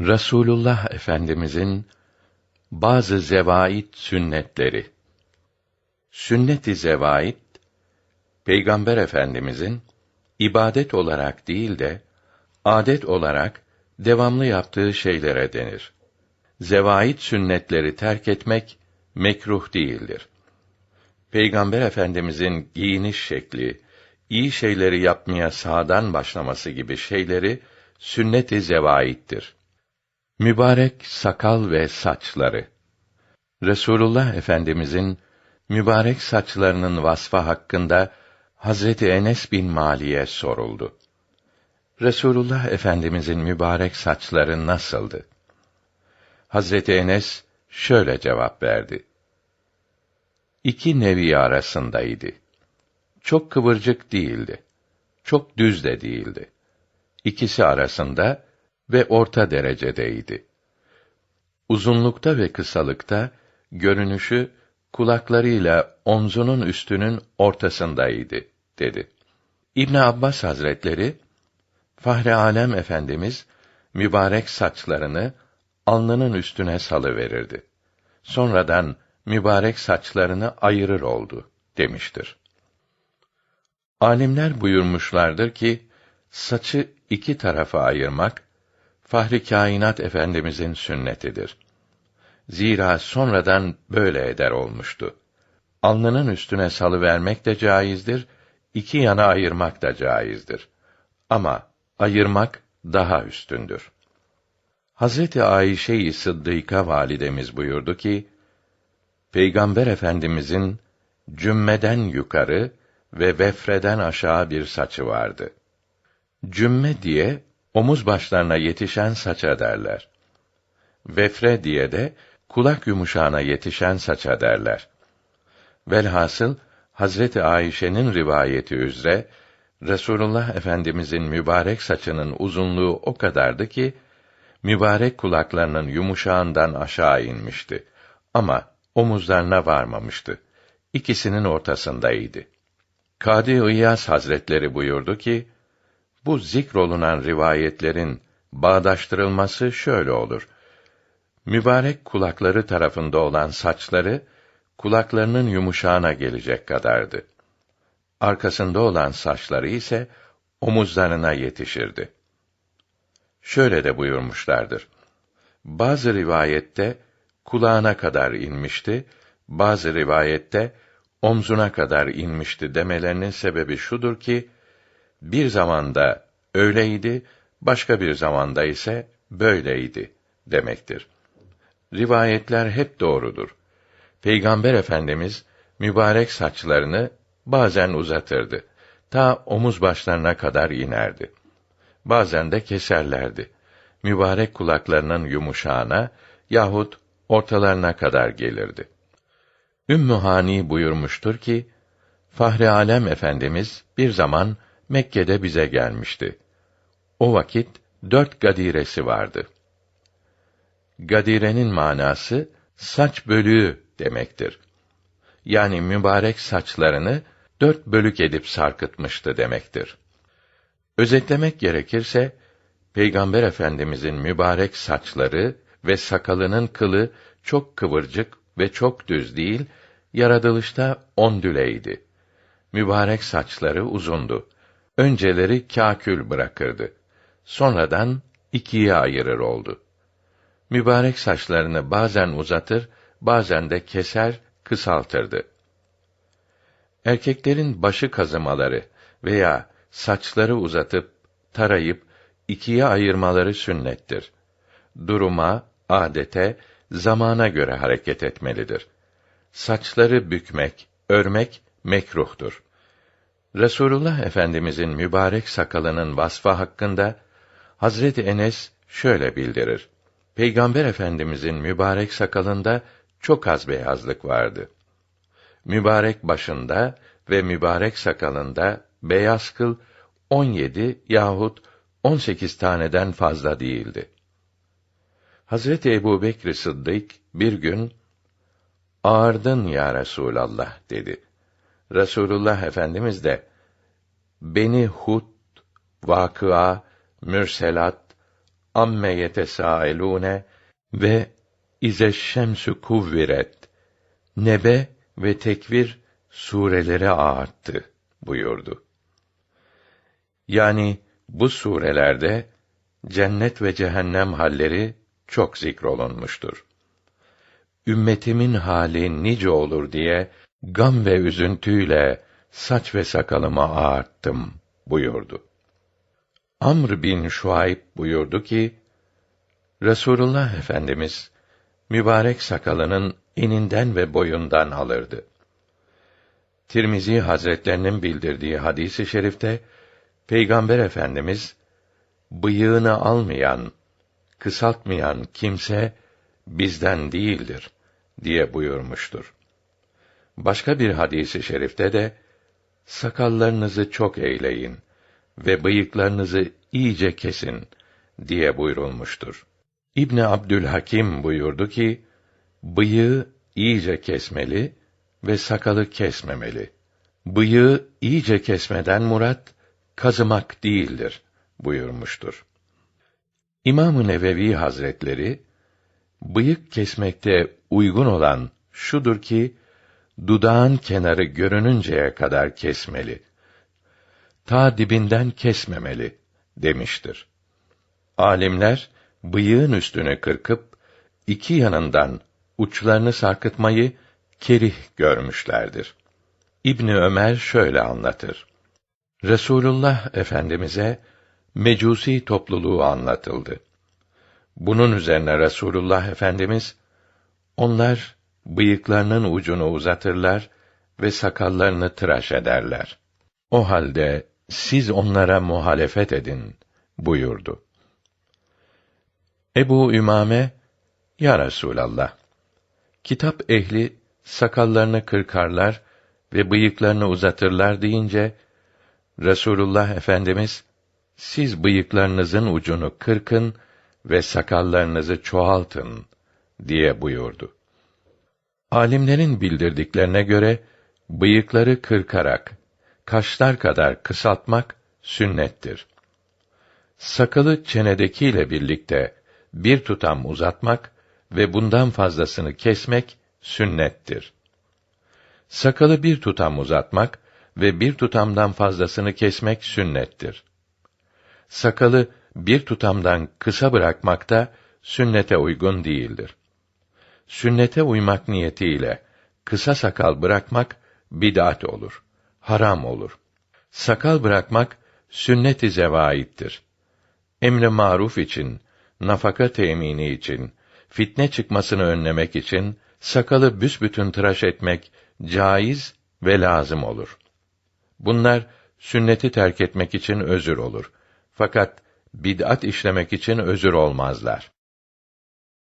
Rasulullah Efendimizin bazı zevait sünnetleri. Sünnet-i zevait Peygamber Efendimizin ibadet olarak değil de adet olarak devamlı yaptığı şeylere denir. Zevait sünnetleri terk etmek mekruh değildir. Peygamber Efendimizin giyiniş şekli, iyi şeyleri yapmaya sağdan başlaması gibi şeyleri sünnet-i zevaittir. Mübarek sakal ve saçları. Resulullah Efendimizin mübarek saçlarının vasfı hakkında Hazreti Enes bin Mali'ye soruldu. Resulullah Efendimizin mübarek saçları nasıldı? Hazreti Enes şöyle cevap verdi. İki nevi arasındaydı. Çok kıvırcık değildi. Çok düz de değildi. İkisi arasında ve orta derecedeydi. Uzunlukta ve kısalıkta görünüşü kulaklarıyla omzunun üstünün ortasındaydı dedi. İbn Abbas Hazretleri Fahri Alem Efendimiz mübarek saçlarını alnının üstüne salı verirdi. Sonradan mübarek saçlarını ayırır oldu demiştir. Alimler buyurmuşlardır ki saçı iki tarafa ayırmak Fahri Kainat Efendimizin sünnetidir. Zira sonradan böyle eder olmuştu. Alnının üstüne salı vermek de caizdir, iki yana ayırmak da caizdir. Ama ayırmak daha üstündür. Hazreti Ayşe-i Sıddıka validemiz buyurdu ki, Peygamber Efendimizin cümmeden yukarı ve vefreden aşağı bir saçı vardı. Cümme diye omuz başlarına yetişen saça derler. Vefre diye de kulak yumuşağına yetişen saça derler. Velhasıl Hazreti Ayşe'nin rivayeti üzere Resulullah Efendimizin mübarek saçının uzunluğu o kadardı ki mübarek kulaklarının yumuşağından aşağı inmişti ama omuzlarına varmamıştı. İkisinin ortasındaydı. Kadi İyas Hazretleri buyurdu ki, bu zikrolunan rivayetlerin bağdaştırılması şöyle olur. Mübarek kulakları tarafında olan saçları kulaklarının yumuşağına gelecek kadardı. Arkasında olan saçları ise omuzlarına yetişirdi. Şöyle de buyurmuşlardır. Bazı rivayette kulağına kadar inmişti, bazı rivayette omzuna kadar inmişti demelerinin sebebi şudur ki bir zamanda öyleydi, başka bir zamanda ise böyleydi demektir. Rivayetler hep doğrudur. Peygamber Efendimiz mübarek saçlarını bazen uzatırdı. Ta omuz başlarına kadar inerdi. Bazen de keserlerdi. Mübarek kulaklarının yumuşağına yahut ortalarına kadar gelirdi. Ümmü Hani buyurmuştur ki, Fahri Alem Efendimiz bir zaman Mekke'de bize gelmişti. O vakit dört gadiresi vardı. Gadirenin manası saç bölüğü demektir. Yani mübarek saçlarını dört bölük edip sarkıtmıştı demektir. Özetlemek gerekirse, Peygamber Efendimizin mübarek saçları ve sakalının kılı çok kıvırcık ve çok düz değil, yaratılışta ondüleydi. Mübarek saçları uzundu. Önceleri kâkül bırakırdı. Sonradan ikiye ayırır oldu. Mübarek saçlarını bazen uzatır, bazen de keser, kısaltırdı. Erkeklerin başı kazımaları veya saçları uzatıp tarayıp ikiye ayırmaları sünnettir. Duruma, adete, zamana göre hareket etmelidir. Saçları bükmek, örmek mekruhtur. Resulullah Efendimizin mübarek sakalının vasfı hakkında Hazreti Enes şöyle bildirir. Peygamber Efendimizin mübarek sakalında çok az beyazlık vardı. Mübarek başında ve mübarek sakalında beyaz kıl 17 yahut 18 taneden fazla değildi. Hazreti Ebu Bekr Sıddık bir gün ağırdın ya Resulallah dedi. Resulullah Efendimiz de beni Hud, Vakıa, Mürselat, amme yetesâelûne ve İze şemsü kuvviret Nebe ve Tekvir sureleri ağarttı buyurdu. Yani bu surelerde cennet ve cehennem halleri çok zikrolunmuştur. Ümmetimin hali nice olur diye gam ve üzüntüyle saç ve sakalımı ağarttım buyurdu. Amr bin Şuayb buyurdu ki, Resulullah Efendimiz mübarek sakalının eninden ve boyundan alırdı. Tirmizi Hazretlerinin bildirdiği hadisi i şerifte Peygamber Efendimiz bıyığını almayan, kısaltmayan kimse bizden değildir diye buyurmuştur. Başka bir hadisi şerifte de sakallarınızı çok eyleyin ve bıyıklarınızı iyice kesin diye buyurulmuştur. İbn Abdülhakim buyurdu ki, bıyığı iyice kesmeli ve sakalı kesmemeli. Bıyığı iyice kesmeden murat kazımak değildir buyurmuştur. İmam-ı Nevevi Hazretleri bıyık kesmekte uygun olan şudur ki dudağın kenarı görününceye kadar kesmeli. Ta dibinden kesmemeli demiştir. Alimler bıyığın üstünü kırkıp iki yanından uçlarını sarkıtmayı kerih görmüşlerdir. İbni Ömer şöyle anlatır. Resulullah Efendimize Mecusi topluluğu anlatıldı. Bunun üzerine Resulullah Efendimiz onlar bıyıklarının ucunu uzatırlar ve sakallarını tıraş ederler. O halde siz onlara muhalefet edin buyurdu. Ebu Ümame, Ya Resûlallah, kitap ehli sakallarını kırkarlar ve bıyıklarını uzatırlar deyince, Resulullah Efendimiz, siz bıyıklarınızın ucunu kırkın ve sakallarınızı çoğaltın diye buyurdu. Alimlerin bildirdiklerine göre bıyıkları kırkarak kaşlar kadar kısaltmak sünnettir. Sakalı çenedekiyle birlikte bir tutam uzatmak ve bundan fazlasını kesmek sünnettir. Sakalı bir tutam uzatmak ve bir tutamdan fazlasını kesmek sünnettir. Sakalı bir tutamdan kısa bırakmak da sünnete uygun değildir. Sünnete uymak niyetiyle kısa sakal bırakmak bid'at olur, haram olur. Sakal bırakmak sünnet-i zevaittir. Emre maruf için nafaka temini için, fitne çıkmasını önlemek için sakalı büsbütün tıraş etmek caiz ve lazım olur. Bunlar sünneti terk etmek için özür olur. Fakat bid'at işlemek için özür olmazlar.